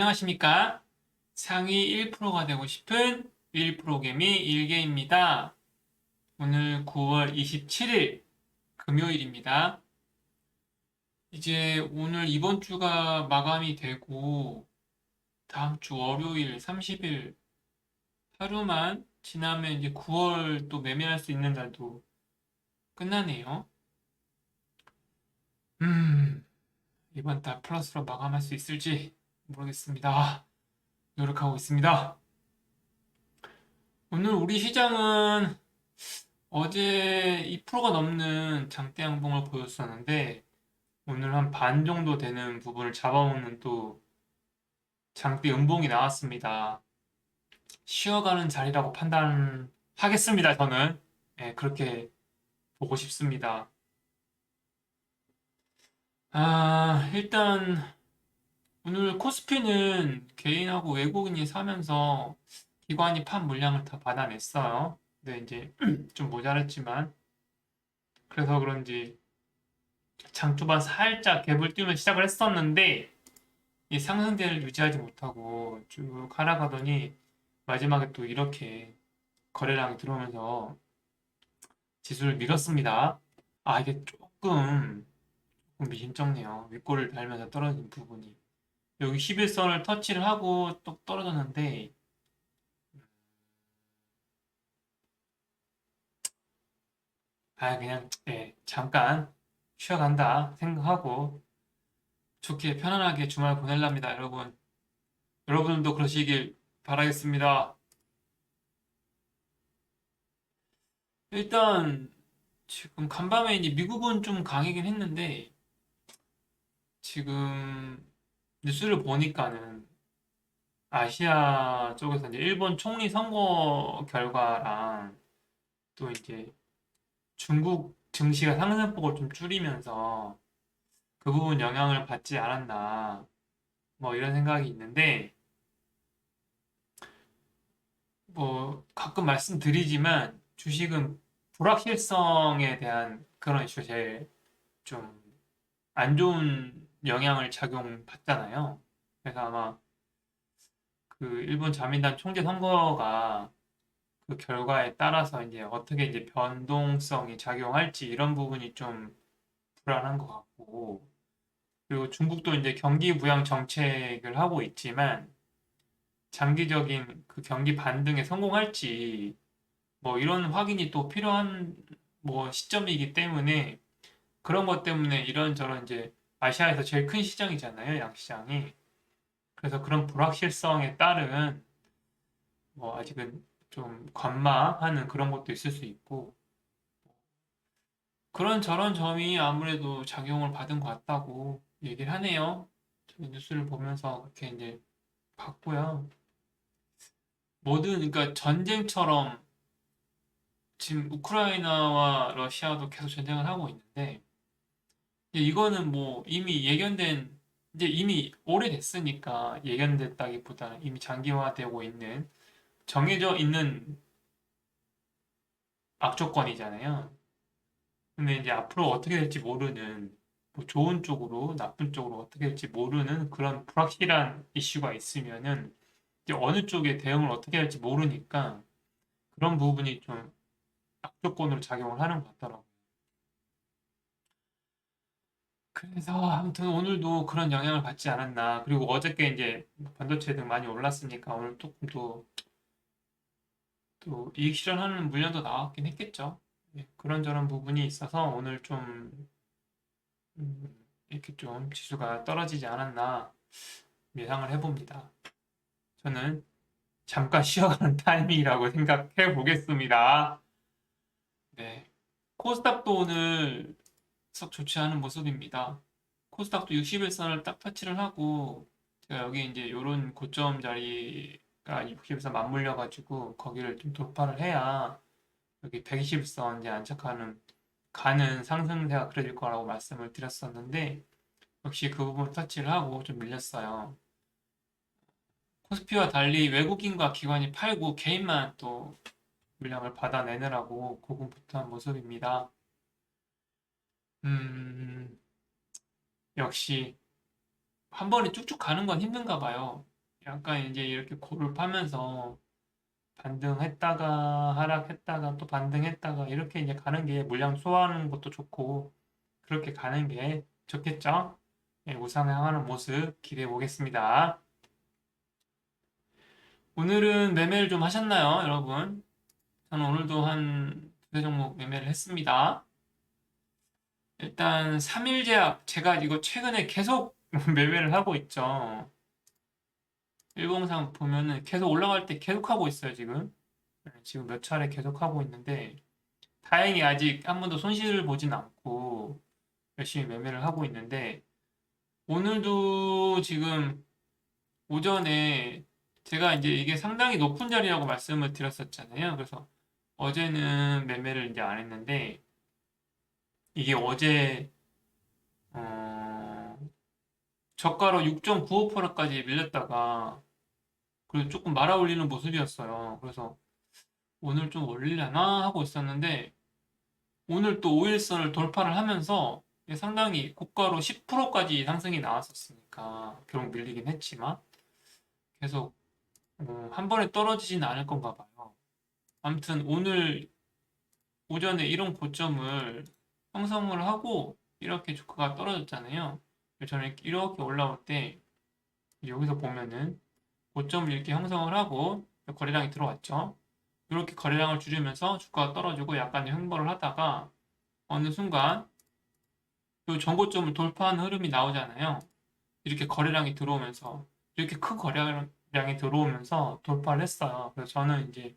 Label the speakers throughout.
Speaker 1: 안녕하십니까. 상위 1%가 되고 싶은 1 프로개미 일개입니다. 오늘 9월 27일 금요일입니다. 이제 오늘 이번 주가 마감이 되고 다음 주 월요일 30일 하루만 지나면 이제 9월 또 매매할 수 있는 날도 끝나네요. 음, 이번 달 플러스로 마감할 수 있을지 모르겠습니다. 노력하고 있습니다. 오늘 우리 시장은 어제 2%가 넘는 장대 양봉을 보였었는데 오늘 한 반 정도 되는 부분을 잡아먹는 또 장대 음봉이 나왔습니다. 쉬어가는 자리라고 판단하겠습니다. 저는 예, 그렇게 보고 싶습니다. 아, 일단 오늘 코스피는 개인하고 외국인이 사면서 기관이 판 물량을 다 받아냈어요. 근데 이제 좀 모자랐지만 그래서 그런지 장 초반 살짝 갭을 띄우면 시작을 했었는데 이 상승세를 유지하지 못하고 쭉 하락하더니 마지막에 또 이렇게 거래량이 들어오면서 지수를 밀었습니다. 아 이게 조금 조금 미심쩍네요. 윗골을 달면서 떨어진 부분이 여기 11선을 터치를 하고 또 떨어졌는데. 아 그냥 예, 잠깐 쉬어간다 생각하고 좋게 편안하게 주말 보낼랍니다 여러분. 여러분도 그러시길 바라겠습니다. 일단 지금 간밤에 이제 미국은 좀 강하긴 했는데 지금 뉴스를 보니까는 아시아 쪽에서 이제 일본 총리 선거 결과랑 또 이제 중국 증시가 상승폭을 좀 줄이면서 그 부분 영향을 받지 않았나 뭐 이런 생각이 있는데 뭐 가끔 말씀드리지만 주식은 불확실성에 대한 그런 이슈가 제일 좀 안 좋은 영향을 작용받잖아요. 그래서 아마 그 일본 자민당 총재 선거가 그 결과에 따라서 이제 어떻게 이제 변동성이 작용할지 이런 부분이 좀 불안한 것 같고 그리고 중국도 이제 경기 부양 정책을 하고 있지만 장기적인 그 경기 반등에 성공할지 뭐 이런 확인이 또 필요한 뭐 시점이기 때문에 그런 것 때문에 이런저런 이제 아시아에서 제일 큰 시장이잖아요, 양시장이. 그래서 그런 불확실성에 따른 뭐 아직은 좀 관망하는 그런 것도 있을 수 있고 그런 저런 점이 아무래도 작용을 받은 것 같다고 얘기를 하네요. 뉴스를 보면서 그렇게 이제 봤고요. 뭐든 그러니까 전쟁처럼 지금 우크라이나와 러시아도 계속 전쟁을 하고 있는데 이제 이거는 뭐 이미 예견된 이제 이미 오래됐으니까 예견됐다기보다는 이미 장기화되고 있는 정해져 있는 악조건이잖아요. 근데 이제 앞으로 어떻게 될지 모르는 뭐 좋은 쪽으로 나쁜 쪽으로 어떻게 될지 모르는 그런 불확실한 이슈가 있으면은 이제 어느 쪽에 대응을 어떻게 할지 모르니까 그런 부분이 좀 악조건으로 작용을 하는 것 같더라고요. 그래서 아무튼 오늘도 그런 영향을 받지 않았나. 그리고 어저께 이제 반도체 등 많이 올랐으니까 오늘 조금 또, 또 이익 실현하는 물량도 나왔긴 했겠죠. 예, 그런저런 부분이 있어서 오늘 좀 음, 이렇게 좀 지수가 떨어지지 않았나 예상을 해봅니다. 저는 잠깐 쉬어가는 타이밍이라고 생각해 보겠습니다. 네. 코스닥도 오늘 썩 좋지 않은 모습입니다. 코스닥도 61선을 딱 터치를 하고 제가 여기 이제 요런 고점 자리가 61선 맞물려 가지고 거기를 좀 돌파를 해야 여기 120선 이제 안착하는 가는 상승세가 그려질 거라고 말씀을 드렸었는데 역시 그 부분 터치를 하고 좀 밀렸어요. 코스피와 달리 외국인과 기관이 팔고 개인만 또 물량을 받아내느라고 고군분투한 모습입니다. 음, 역시 한 번에 쭉쭉 가는 건 힘든가 봐요. 약간 이제 이렇게 고를 파면서 반등했다가 하락했다가 또 반등했다가 이렇게 이제 가는 게 물량 소화하는 것도 좋고 그렇게 가는 게 좋겠죠? 예, 우상향하는 모습 기대해 보겠습니다. 오늘은 매매를 좀 하셨나요, 여러분? 저는 오늘도 한 두세 종목 매매를 했습니다. 일단 3일 제약 제가 이거 최근에 계속 매매를 하고 있죠. 일봉상 보면은 계속 올라갈 때 계속 하고 있어요, 지금. 네, 지금 몇 차례 계속 하고 있는데 다행히 아직 한 번도 손실을 보진 않고 열심히 매매를 하고 있는데 오늘도 지금 오전에 제가 이제 이게 상당히 높은 자리라고 말씀을 드렸었잖아요. 그래서 어제는 매매를 이제 안 했는데 이게 어제 어, 저가로 6.95%까지 밀렸다가 그래도 조금 말아 올리는 모습이었어요. 그래서 오늘 좀 올리려나 하고 있었는데 오늘 또 5일선을 돌파를 하면서 상당히 고가로 10%까지 상승이 나왔었으니까 결국 밀리긴 했지만 계속 어, 한 번에 떨어지진 않을 건가 봐요. 아무튼 오늘 오전에 이런 고점을 형성을 하고 이렇게 주가가 떨어졌잖아요. 저는 이렇게 올라올 때 여기서 보면은 고점을 이렇게 형성을 하고 거래량이 들어왔죠. 이렇게 거래량을 줄이면서 주가가 떨어지고 약간 횡보를 하다가 어느 순간 이 전고점을 돌파하는 흐름이 나오잖아요. 이렇게 거래량이 들어오면서 이렇게 큰 거래량이 들어오면서 돌파를 했어요. 그래서 저는 이제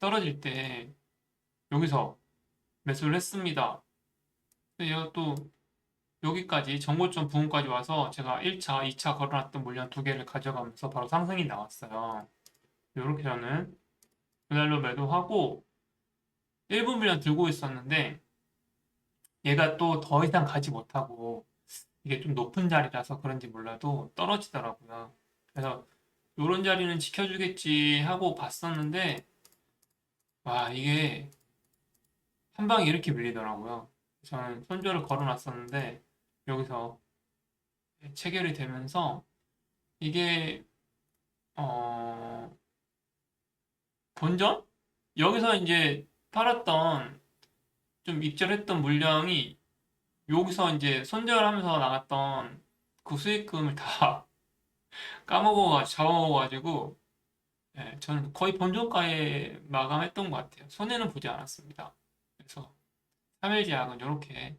Speaker 1: 떨어질 때 여기서 매수를 했습니다. 얘가 또 여기까지 전고점 부분까지 와서 제가 1차, 2차 걸어놨던 물량 두 개를 가져가면서 바로 상승이 나왔어요. 이렇게 저는 그날로 매도하고 1분 물량 들고 있었는데 얘가 또 더 이상 가지 못하고 이게 좀 높은 자리라서 그런지 몰라도 떨어지더라고요. 그래서 이런 자리는 지켜주겠지 하고 봤었는데 와 이게 한 방에 이렇게 밀리더라고요. 저는 손절을 걸어놨었는데 여기서 체결이 되면서 이게 어 본전? 여기서 이제 팔았던 좀 입절했던 물량이 여기서 이제 손절하면서 나갔던 그 수익금을 다 까먹어가지고 잡아먹어가지고 예, 저는 거의 본전가에 마감했던 것 같아요. 손해는 보지 않았습니다. 그래서 3일 제약은 이렇게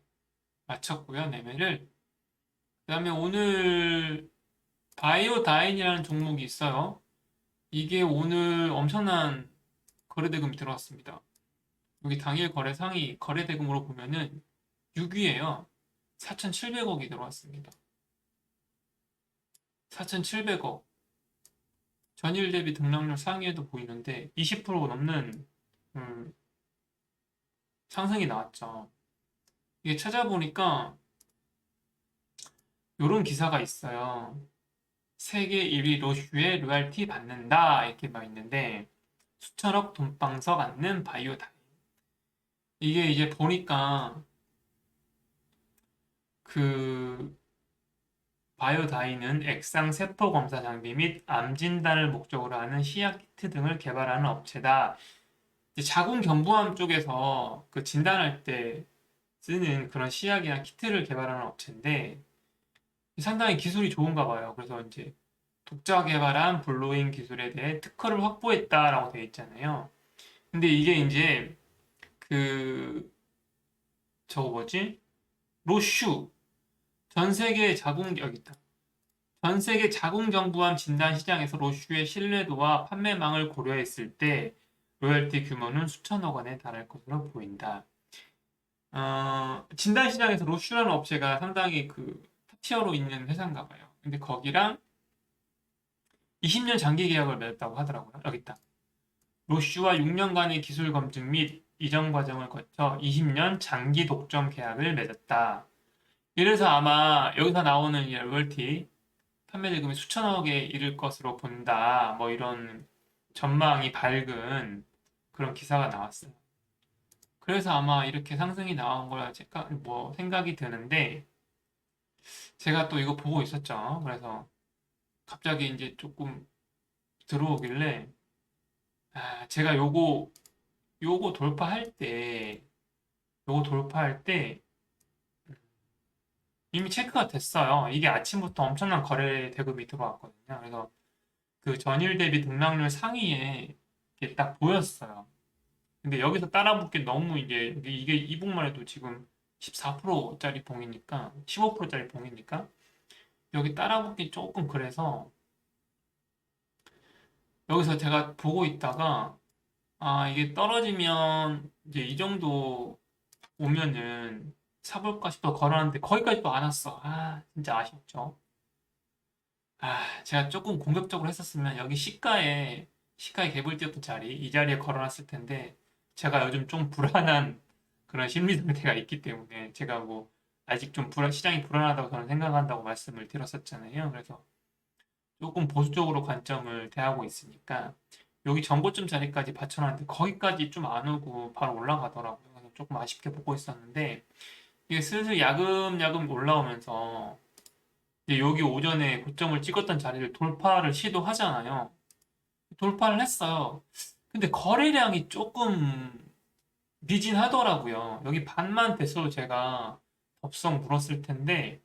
Speaker 1: 마쳤고요. 매매를. 그 다음에 오늘 바이오 다인이라는 종목이 있어요. 이게 오늘 엄청난 거래대금이 들어왔습니다. 여기 당일 거래 상위 거래대금으로 보면은 6위에요. 4,700억이 들어왔습니다. 4,700억. 전일 대비 등락률 상위에도 보이는데 20% 넘는 음, 상승이 나왔죠. 이게 찾아보니까 이런 기사가 있어요. 세계 1위 로슈에 로얄티 받는다 이렇게 막 있는데 수천억 돈방석 않는 바이오 다인 이게 이제 보니까 그 바이오 다인은 액상 세포 검사 장비 및 암 진단을 목적으로 하는 시약 키트 등을 개발하는 업체다. 이제 자궁 견부암 쪽에서 그 진단할 때 쓰는 그런 시약이나 키트를 개발하는 업체인데 상당히 기술이 좋은가 봐요. 그래서 이제 독자 개발한 블로잉 기술에 대해 특허를 확보했다라고 되어 있잖아요. 근데 이게 이제 그 저거 뭐지? 로슈 전 세계 자궁 여기 있다. 전 세계 자궁경부암 진단 시장에서 로슈의 신뢰도와 판매망을 고려했을 때 로열티 규모는 수천억 원에 달할 것으로 보인다. 어, 진단 시장에서 로슈라는 업체가 상당히 그 탑티어로 있는 회사인가 봐요. 근데 거기랑 20년 장기 계약을 맺었다고 하더라고요. 여기 있다. 로슈와 6년간의 기술 검증 및 이전 과정을 거쳐 20년 장기 독점 계약을 맺었다. 이래서 아마 여기서 나오는 이 로열티 판매 대금이 수천억에 이를 것으로 본다. 뭐 이런 전망이 밝은 그런 기사가 나왔어요. 그래서 아마 이렇게 상승이 나온 거라 제가 뭐 생각이 드는데 제가 또 이거 보고 있었죠. 그래서 갑자기 이제 조금 들어오길래 아, 제가 요거 요거 돌파할 때 요거 돌파할 때 이미 체크가 됐어요. 이게 아침부터 엄청난 거래 대금이 들어왔거든요. 그래서 그 전일 대비 등락률 상위에 이게 딱 보였어요. 근데 여기서 따라붙기 너무 이게 이게 이북만 해도 지금 14%짜리 봉이니까 15%짜리 봉이니까 여기 따라붙기 조금 그래서 여기서 제가 보고 있다가 아 이게 떨어지면 이제 이 정도 오면은 사볼까 싶어 걸었는데 거기까지 또안 왔어. 아 진짜 아쉽죠. 아 제가 조금 공격적으로 했었으면 여기 시가에 갭을 띄었던 자리 이 자리에 걸어놨을 텐데 제가 요즘 좀 불안한 그런 심리 상태가 있기 때문에 제가 뭐 아직 좀 불안, 시장이 불안하다고 저는 생각한다고 말씀을 드렸었잖아요. 그래서 조금 보수적으로 관점을 대하고 있으니까 여기 전고점 자리까지 받쳐놨는데 거기까지 좀 안 오고 바로 올라가더라고요. 그래서 조금 아쉽게 보고 있었는데 이게 슬슬 야금야금 올라오면서 이제 여기 오전에 고점을 찍었던 자리를 돌파를 시도하잖아요. 돌파를 했어요. 근데 거래량이 조금 미진하더라고요. 여기 반만 됐어도 제가 덥석 물었을 텐데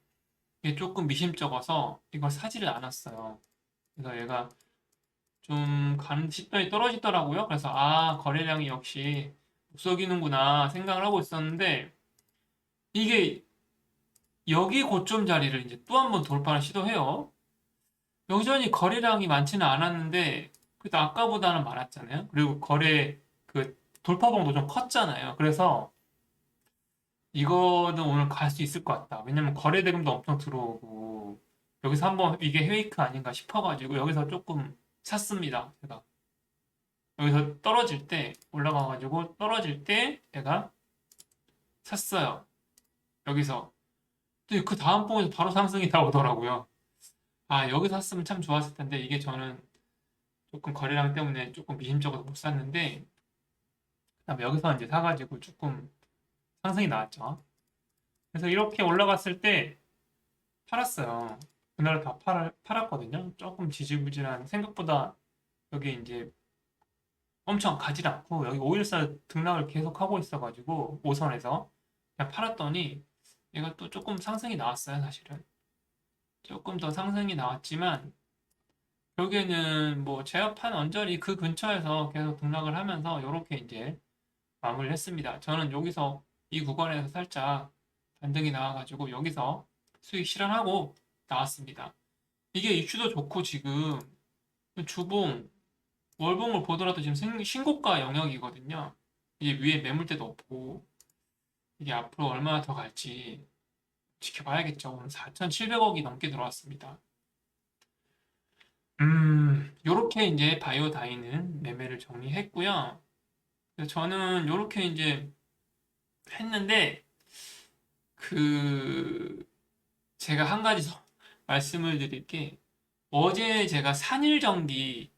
Speaker 1: 이게 조금 미심쩍어서 이걸 사지를 않았어요. 그래서 얘가 좀 가는 시점이 떨어지더라고요. 그래서 아 거래량이 역시 못 속이는구나 생각을 하고 있었는데 이게 여기 고점 자리를 이제 또 한번 돌파를 시도해요. 여전히 거래량이 많지는 않았는데 그래도 아까보다는 많았잖아요. 그리고 거래 그 돌파봉도 좀 컸잖아요. 그래서 이거는 오늘 갈 수 있을 것 같다. 왜냐면 거래 대금도 엄청 들어오고 여기서 한번 이게 페이크 아닌가 싶어가지고 여기서 조금 샀습니다. 제가 여기서 떨어질 때 올라가가지고 떨어질 때 제가 샀어요. 여기서 근데 그 다음 봉에서 바로 상승이 나오더라고요. 아 여기서 샀으면 참 좋았을 텐데 이게 저는 조금 거래량 때문에 조금 미심쩍어서 못 샀는데 그다음에 여기서 이제 사가지고 조금 상승이 나왔죠. 그래서 이렇게 올라갔을 때 팔았어요. 그날 다 팔, 팔았거든요. 조금 지지부진한 생각보다 여기 이제 엄청 가지 않고 여기 514 등락을 계속 하고 있어가지고 5선에서 그냥 팔았더니 얘가 또 조금 상승이 나왔어요, 사실은. 조금 더 상승이 나왔지만 결국에는 뭐 제압한 언저리 그 근처에서 계속 등락을 하면서 이렇게 이제 마무리를 했습니다. 저는 여기서 이 구간에서 살짝 반등이 나와가지고 여기서 수익 실현하고 나왔습니다. 이게 이슈도 좋고 지금 주봉, 월봉을 보더라도 지금 생- 신고가 영역이거든요. 이게 위에 매물대도 없고 이게 앞으로 얼마나 더 갈지 지켜봐야겠죠. 오늘 4,700억이 넘게 들어왔습니다. 음, 요렇게 이제 바이오 다이는 매매를 정리했고요. 저는 요렇게 이제 했는데 그 제가 한 가지 더 말씀을 드릴 게 어제 제가 산일전기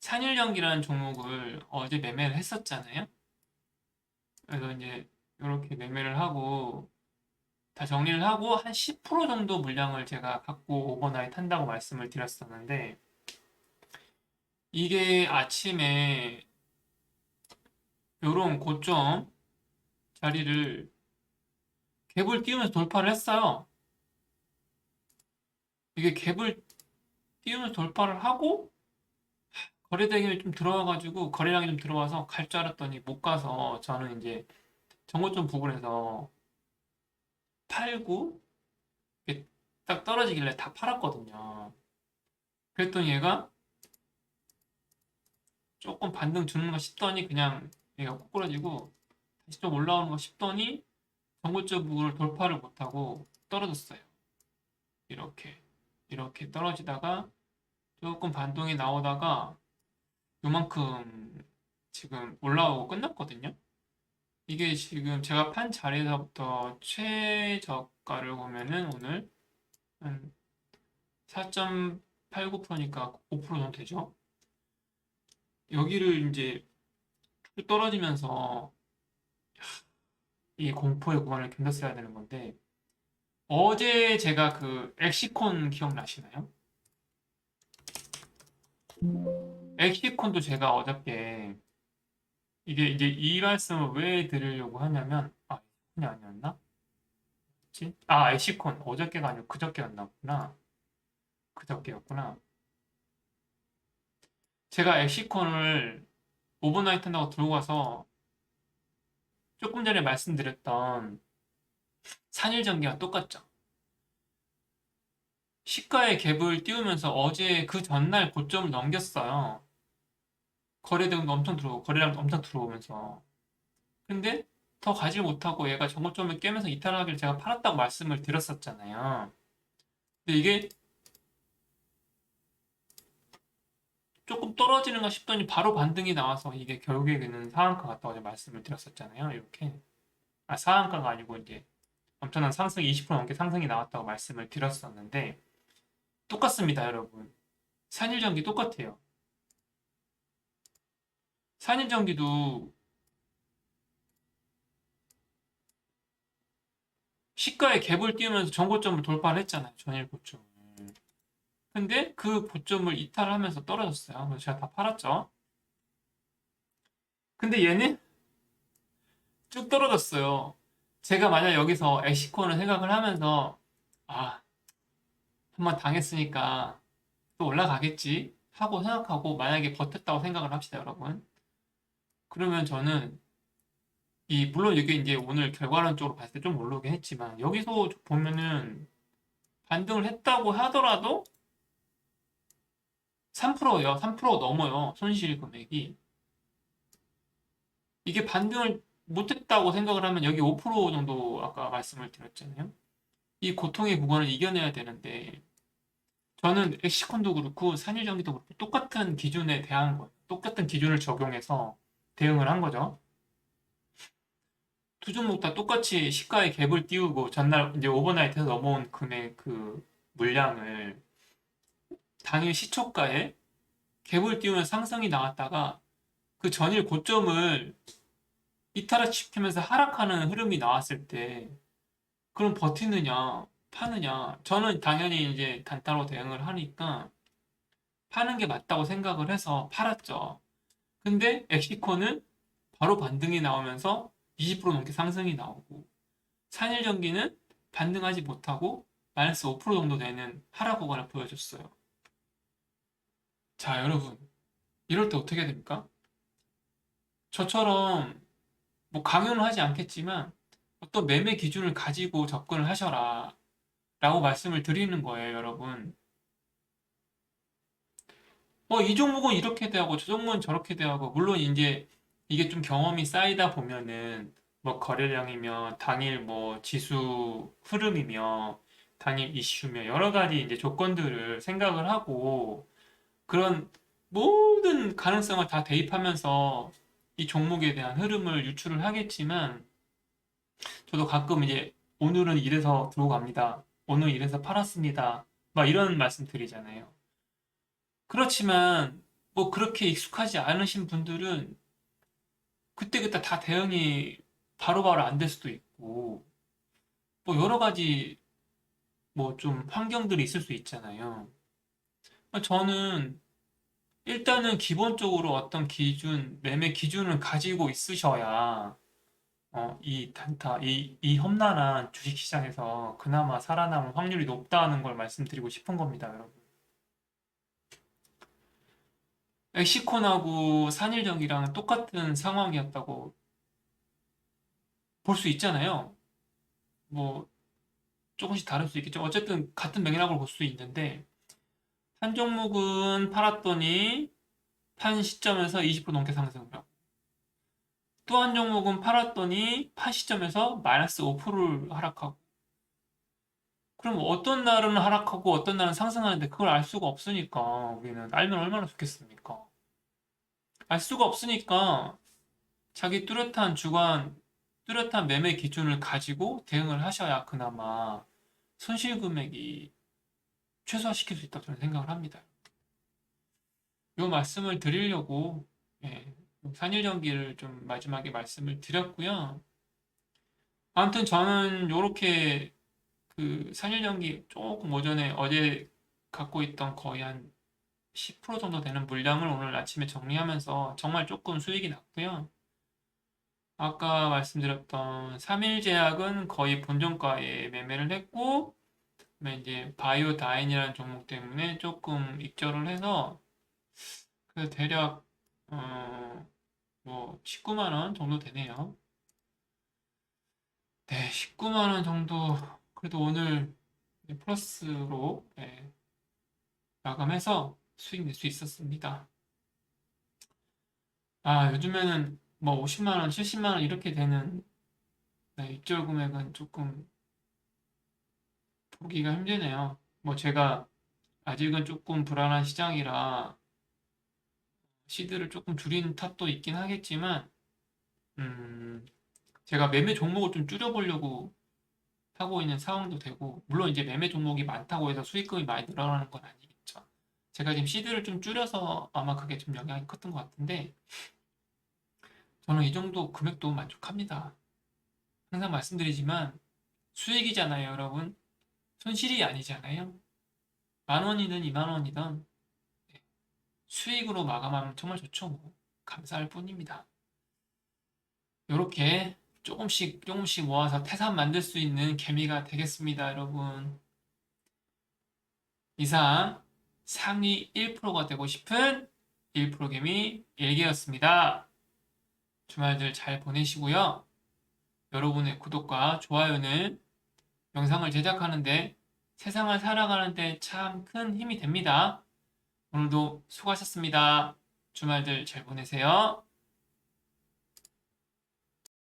Speaker 1: 산일전기라는 종목을 어제 매매를 했었잖아요. 그래서 이제 이렇게 매매를 하고 다 정리를 하고 한 10% 정도 물량을 제가 갖고 오버나잇 한다고 말씀을 드렸었는데 이게 아침에 요런 고점 자리를 갭을 띄우면서 돌파를 했어요. 이게 갭을 띄우면서 돌파를 하고 거래대금이 좀 들어와가지고 거래량이 좀 들어와서 갈 줄 알았더니 못 가서 저는 이제 정고점 부근에서 팔고 딱 떨어지길래 다 팔았거든요. 그랬더니 얘가 조금 반등 주는가 싶더니 그냥 얘가 꼬꾸라지고 다시 좀 올라오는 거 싶더니 정고점 부분을 돌파를 못하고 떨어졌어요. 이렇게 이렇게 떨어지다가 조금 반동이 나오다가 요만큼 지금 올라오고 끝났거든요. 이게 지금 제가 판 자리에서부터 최저가를 보면은 오늘 한 4.89%니까 5% 정도 되죠. 여기를 이제 쭉 떨어지면서 이 공포의 구간을 견뎠어야 되는 건데 어제 제가 그 엑시콘 기억나시나요? 엑시콘도 제가 어저께 이게 이제 이 말씀을 왜 드리려고 하냐면 아, 엑시콘이 아니었나? 아, 엑시콘 어저께가 아니고 그저께였나 보구나. 그저께였구나. 제가 엑시콘을 오버나이트 한다고 들고 가서 조금 전에 말씀드렸던 산일전기와 똑같죠. 시가의 갭을 띄우면서 어제 그 전날 고점을 넘겼어요. 거래 대금도 엄청 들어오고 거래량도 엄청 들어오면서 근데 더 가지 못하고 얘가 정고점을 깨면서 이탈하기를 제가 팔았다고 말씀을 드렸었잖아요. 근데 이게 조금 떨어지는가 싶더니 바로 반등이 나와서 이게 결국에는 상한가 같다고 말씀을 드렸었잖아요. 이렇게 아 상한가가 아니고 이제 엄청난 상승 20% 넘게 상승이 나왔다고 말씀을 드렸었는데 똑같습니다, 여러분. 산일전기 똑같아요. 산일전기도 시가의 갭을 띄우면서 전고점을 돌파를 했잖아요. 전일 고점을. 근데 그 고점을 이탈하면서 떨어졌어요. 제가 다 팔았죠. 근데 얘는 쭉 떨어졌어요. 제가 만약 여기서 엑시콘을 생각을 하면서 아 한번 당했으니까 또 올라가겠지 하고 생각하고 만약에 버텼다고 생각을 합시다, 여러분. 그러면 저는 이 물론 이게 이제 오늘 결과론적으로 봤을 때좀 오르긴 했지만 여기서 보면은 반등을 했다고 하더라도 3%예요. 3% 넘어요. 손실 금액이. 이게 반등을 못했다고 생각을 하면 여기 5% 정도 아까 말씀을 드렸잖아요. 이 고통의 구간을 이겨내야 되는데 저는 엑시콘도 그렇고 산일전기도 그렇고 똑같은 기준에 대한 거, 똑같은 기준을 적용해서 대응을 한 거죠. 두 종목 다 똑같이 시가의 갭을 띄우고 전날 이제 오버나이트에서 넘어온 금액 그 물량을 당일 시초가에 갭을 띄우면 상승이 나왔다가 그 전일 고점을 이탈시키면서 하락하는 흐름이 나왔을 때 그럼 버티느냐 파느냐 저는 당연히 이제 단타로 대응을 하니까 파는 게 맞다고 생각을 해서 팔았죠. 근데 엑시코는 바로 반등이 나오면서 20% 넘게 상승이 나오고 산일전기는 반등하지 못하고 마이너스 5% 정도 되는 하락 구간을 보여줬어요. 자, 여러분. 이럴 때 어떻게 해야 됩니까? 저처럼 뭐 강요는 하지 않겠지만 어떤 매매 기준을 가지고 접근을 하셔라 라고 말씀을 드리는 거예요, 여러분. 뭐 이 종목은 이렇게 돼하고 저 종목은 저렇게 돼하고 물론 이제 이게 좀 경험이 쌓이다 보면은 뭐 거래량이며 당일 뭐 지수 흐름이며 당일 이슈며 여러 가지 이제 조건들을 생각을 하고 그런 모든 가능성을 다 대입하면서 이 종목에 대한 흐름을 유출을 하겠지만 저도 가끔 이제 오늘은 이래서 들어갑니다. 오늘 이래서 팔았습니다. 막 이런 말씀 드리잖아요. 그렇지만 뭐 그렇게 익숙하지 않으신 분들은 그때그때 다 대응이 바로바로 안 될 수도 있고 뭐 여러 가지 뭐 좀 환경들이 있을 수 있잖아요. 저는 일단은 기본적으로 어떤 기준, 매매 기준을 가지고 있으셔야 어, 이 단타, 이, 이 험난한 주식시장에서 그나마 살아남을 확률이 높다는 걸 말씀드리고 싶은 겁니다, 여러분. 엑시콘하고 산일정이랑 똑같은 상황이었다고 볼 수 있잖아요. 뭐 조금씩 다를 수 있겠죠. 어쨌든 같은 맥락으로 볼수 있는데 한 종목은 팔았더니 판 시점에서 20% 넘게 상승을 하고 또 한 종목은 팔았더니 판 시점에서 마이너스 5%를 하락하고 그럼 어떤 날은 하락하고 어떤 날은 상승하는데 그걸 알 수가 없으니까 우리는 알면 얼마나 좋겠습니까? 알 수가 없으니까 자기 뚜렷한 주관, 뚜렷한 매매 기준을 가지고 대응을 하셔야 그나마 손실 금액이 최소화시킬 수 있다고 저는 생각을 합니다. 이 말씀을 드리려고 예, 산일전기를 좀 마지막에 말씀을 드렸고요. 아무튼 저는 이렇게 그 산일전기 조금 오전에 어제 갖고 있던 거의 한 10% 정도 되는 물량을 오늘 아침에 정리하면서 정말 조금 수익이 났고요. 아까 말씀드렸던 3일 제약은 거의 본전가에 매매를 했고, 그다음에 이제 바이오 다인이라는 종목 때문에 조금 익절을 해서 그 대략 어, 뭐 19만 원 정도 되네요. 네, 19만 원 정도 그래도 오늘 플러스로 네, 마감해서 수익 낼 수 있었습니다. 아, 요즘에는 뭐 50만 원, 70만 원 이렇게 되는 네, 입절 금액은 조금 보기가 힘드네요. 뭐 제가 아직은 조금 불안한 시장이라 시드를 조금 줄인 탓도 있긴 하겠지만, 음, 제가 매매 종목을 좀 줄여보려고 하고 있는 상황도 되고, 물론 이제 매매 종목이 많다고 해서 수익금이 많이 늘어나는 건 아니겠죠. 제가 지금 시드를 좀 줄여서 아마 그게 좀 영향이 컸던 것 같은데, 저는 이 정도 금액도 만족합니다. 항상 말씀드리지만, 수익이잖아요, 여러분. 손실이 아니잖아요. 만 원이든 이만 원이든 수익으로 마감하면 정말 좋죠. 뭐. 감사할 뿐입니다. 이렇게 조금씩 조금씩 모아서 태산 만들 수 있는 개미가 되겠습니다, 여러분. 이상 상위 1%가 되고 싶은 1% 개미 일개였습니다. 주말들 잘 보내시고요. 여러분의 구독과 좋아요는 영상을 제작하는데 세상을 살아가는데 참 큰 힘이 됩니다. 오늘도 수고하셨습니다. 주말들 잘 보내세요.